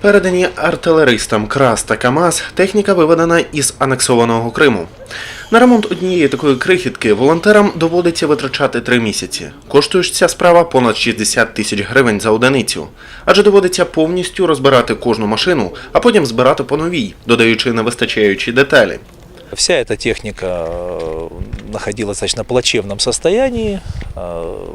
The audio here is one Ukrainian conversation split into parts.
Передані артилеристам КРАС та КАМАЗ техніка виведена із анексованого Криму. На ремонт однієї такої крихітки волонтерам доводиться витрачати три місяці. Коштує ж ця справа понад 60 тисяч гривень за одиницю, адже доводиться повністю розбирати кожну машину, а потім збирати по новій, додаючи невистачаючі деталі. Вся эта техника э, находилась в достаточно плачевном. Э,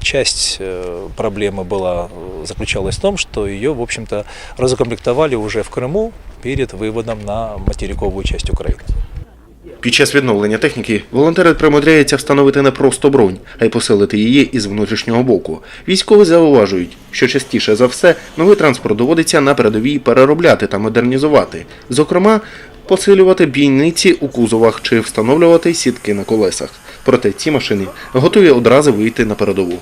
Часть э, проблемы была, э, заключалась в том, что ее, в общем-то, разукомплектовали уже в Крыму перед выводом на материковую часть Украины. Під час відновлення техніки волонтери примудряються встановити не просто бронь, а й посилити її із внутрішнього боку. Військові зауважують, що частіше за все новий транспорт доводиться на передовій переробляти та модернізувати, зокрема, посилювати бійниці у кузовах чи встановлювати сітки на колесах. Проте ці машини готові одразу вийти на передову.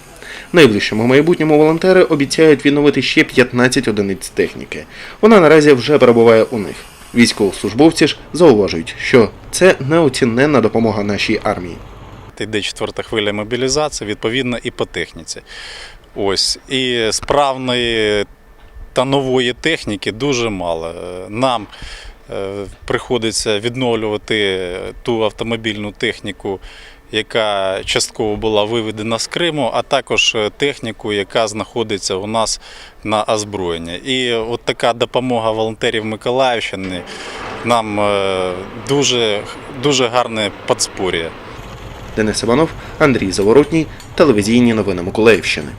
Найближчому майбутньому волонтери обіцяють відновити ще 15 одиниць техніки. Вона наразі вже перебуває у них. Військовослужбовці ж зауважують, що це неоціненна допомога нашій армії. Йде четверта хвиля мобілізації, відповідно, і по техніці. Ось. І справної та нової техніки дуже мало. Нам е, приходиться відновлювати ту автомобільну техніку, яка частково була виведена з Криму, а також е, техніку, яка знаходиться у нас на озброєнні. І от така допомога волонтерів Миколаївщини нам е, дуже, дуже гарне подспор'я. Денис Іванов, Андрій Заворотній, телевізійні новини Миколаївщини.